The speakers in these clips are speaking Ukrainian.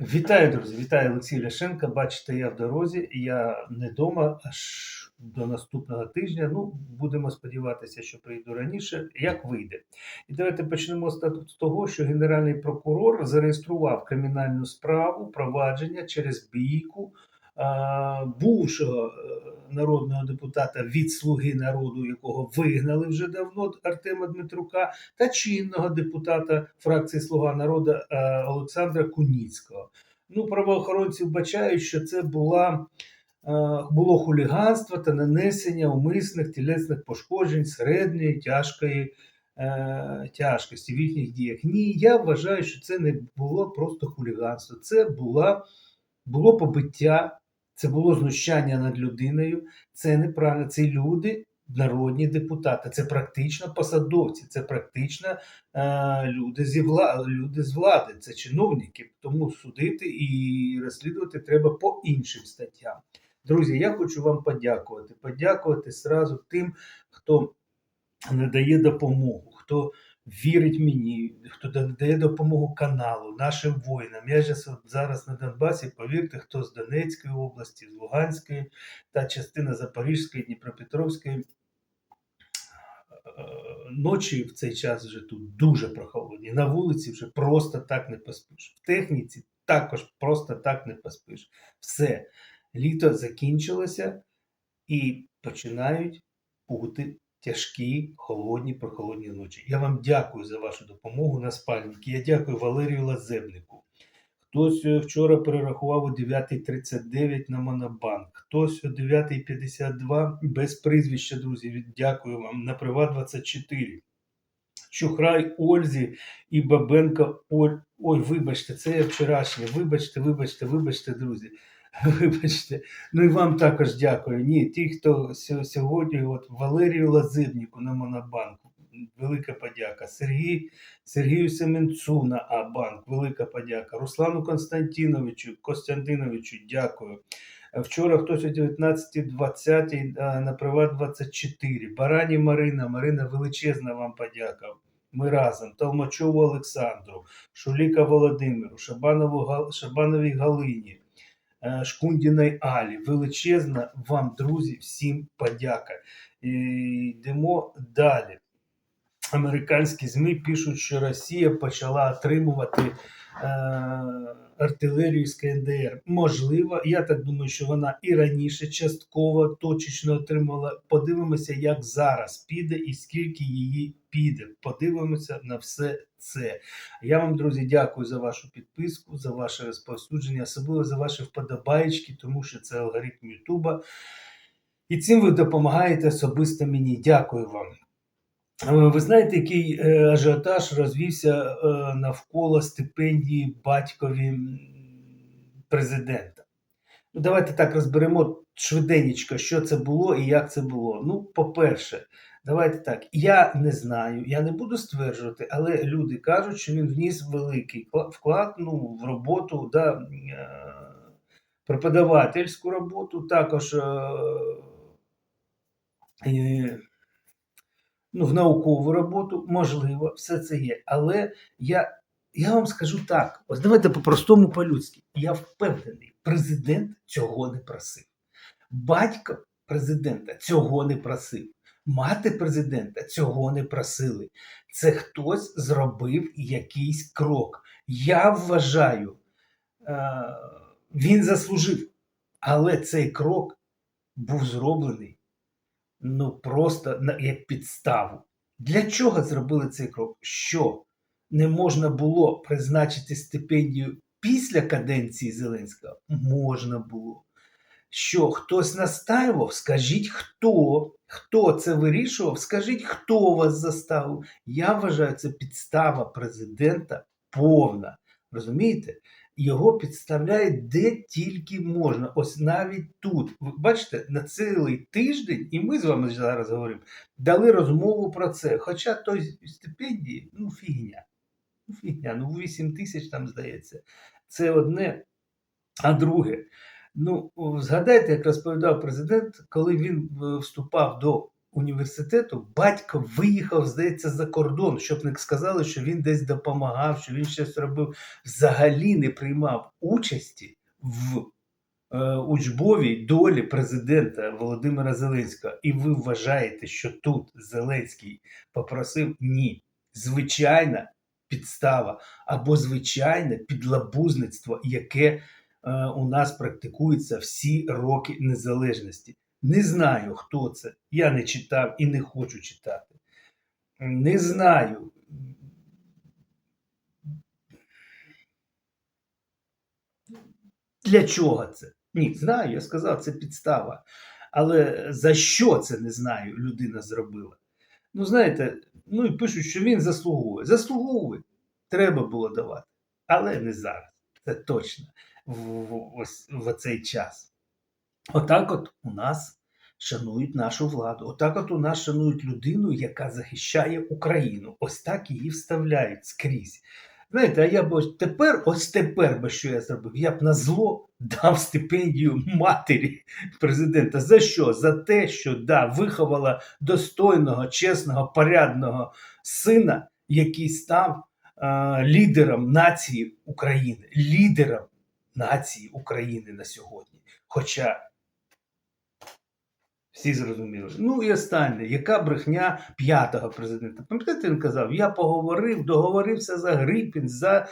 Вітаю, друзі! Вітаю Олексій Ляшенко. Бачите, я в дорозі, я не вдома аж до наступного тижня. Ну, будемо сподіватися, що прийду раніше, як вийде. І давайте почнемо з того, що Генеральний прокурор зареєстрував кримінальну справу провадження через бійку бувшого е, народного депутата від Слуги народу, якого вигнали вже давно Артема Дмитрука, та чинного депутата фракції Слуга народу е, Олександра Куніцького. Ну, правоохоронці вбачають, що це була, е, було хуліганство та нанесення умисних тілесних пошкоджень середньої тяжкої е, тяжкості в їхніх діях. Ні, я вважаю, що це не було просто хуліганство. Це була, було побиття, це було знущання над людиною. Це неправильно. Це люди, народні депутати, це практично посадовці, це практично е, люди, зі вла... люди з влади, це чиновники. Тому судити і розслідувати треба по іншим статтям. Друзі, я хочу вам подякувати. Подякувати сразу тим, хто надає допомогу, хто вірить мені, хто надає допомогу каналу, нашим воїнам. Я зараз на Донбасі, повірте, хто з Донецької області, з Луганської та частина Запорізької, Дніпропетровської. Е, Ночі в цей час вже тут дуже прохолодні. На вулиці вже просто так не поспиш. В техніці також просто так не поспиш. Все, літо закінчилося і починають бути тяжкі, холодні, прохолодні ночі. Я вам дякую за вашу допомогу на спальники. Я дякую Валерію Лазебнику. Хтось е, вчора перерахував у 9.39 на Монобанк, хтось о 9.52 без прізвища, друзі. Дякую вам на Приват 24. Чухрай Ользі і Бабенко Оль. Ой, вибачте, це я вчорашнє. Вибачте, вибачте, вибачте, друзі. Вибачте. Ну і вам також дякую. Ні, ті, хто сьо- сьогодні, от Валерію Лазивніку на Монобанку, велика подяка. Сергій, Сергію Семенцу на А-банк, велика подяка. Руслану Константиновичу, Костянтиновичу, дякую. Е, Вчора хтось о 19.20 а, на Приват 24. Барані Марина, Марина, величезна вам подяка. Ми разом. Толмачову Олександру, Шуліка Володимиру, Шабанову, Шабановій Галині, е, Шкундіної Алі. Величезна вам, друзі, всім подяка. І йдемо далі. Американські ЗМІ пишуть, що Росія почала отримувати е, артилерію з КНДР. Можливо, я так думаю, що вона і раніше частково точечно отримала. Подивимося, як зараз піде і скільки її піде. Подивимося на все це. Я вам, друзі, дякую за вашу підписку, за ваше розповсюдження, особливо за ваші вподобаєчки, тому що це алгоритм Ютуба. І цим ви допомагаєте особисто мені. Дякую вам. Ви знаєте, який е, ажіотаж розвівся е, навколо стипендії батькові президента? Ну, давайте так розберемо швиденько, що це було і як це було. Ну, по-перше, давайте так. Я не знаю, я не буду стверджувати, але люди кажуть, що він вніс великий вклад ну, в роботу, да, е, преподавательську роботу, також. Ну, в наукову роботу, можливо, все це є. Але я, я вам скажу так: ось давайте по-простому по-людськи. Я впевнений, президент цього не просив. Батько президента цього не просив. Мати президента цього не просили. Це хтось зробив якийсь крок. Я вважаю, е, він заслужив. Але цей крок був зроблений ну просто як підставу. Для чого зробили цей крок? Що не можна було призначити стипендію після каденції Зеленського? Можна було. Що хтось настаював? Скажіть хто? Хто це вирішував? Скажіть, хто вас заставив? Я вважаю, це підстава президента повна. Розумієте? Його підставляють де тільки можна. Ось навіть тут. Ви бачите, на цілий тиждень, і ми з вами зараз говоримо, дали розмову про це. Хоча той стипендії, ну фігня. Ну, фігня, ну 8 тисяч там здається. Це одне. А друге, ну згадайте, як розповідав президент, коли він е, вступав до університету батько виїхав, здається, за кордон, щоб не сказали, що він десь допомагав, що він щось робив. Взагалі не приймав участі в е, учбовій долі президента Володимира Зеленського. І ви вважаєте, що тут Зеленський попросив ні. Звичайна підстава або звичайне підлабузництво, яке е, у нас практикується всі роки незалежності. Не знаю, хто це. Я не читав і не хочу читати. Не знаю. Для чого це? Ні, знаю, я сказав, це підстава. Але за що це не знаю, людина зробила? Ну, знаєте, ну і пишуть, що він заслуговує. Заслуговує. Треба було давати. Але не зараз. Це точно в, в, ось в цей час. Отак от у нас шанують нашу владу. Отак от у нас шанують людину, яка захищає Україну. Ось так її вставляють скрізь. Знаєте, а я б ось тепер, ось тепер би що я зробив? Я б на зло дав стипендію матері президента. За що? За те, що да, виховала достойного, чесного, порядного сина, який став е, лідером нації України, лідером нації України на сьогодні. Хоча всі зрозуміли. Ну і останнє, яка брехня п'ятого президента? Пам'ятаєте, він казав: я поговорив, договорився за Грипін, за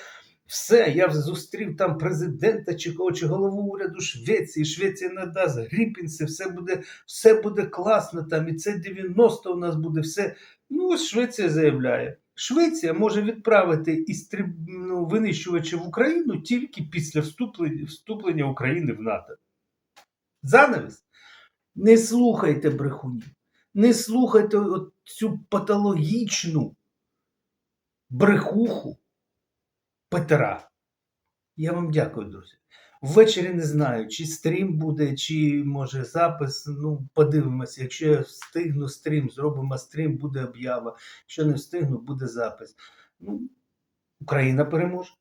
все. Я зустрів там президента чи кого, чи голову уряду Швеції. Швеція надасть Грипінці, все буде, все буде класно там, і це 90 у нас буде все. Ну, ось Швеція заявляє. Швеція може відправити істріб... ну, винищувачі в Україну тільки після вступлення, вступлення України в НАТО. Занавіс. Не слухайте брехунів. Не слухайте цю патологічну брехуху Петра. Я вам дякую, друзі. Ввечері не знаю, чи стрім буде, чи може запис. Ну, подивимося. Якщо я встигну стрім, зробимо стрім, буде об'ява. Якщо не встигну, буде запис. Ну, Україна переможе.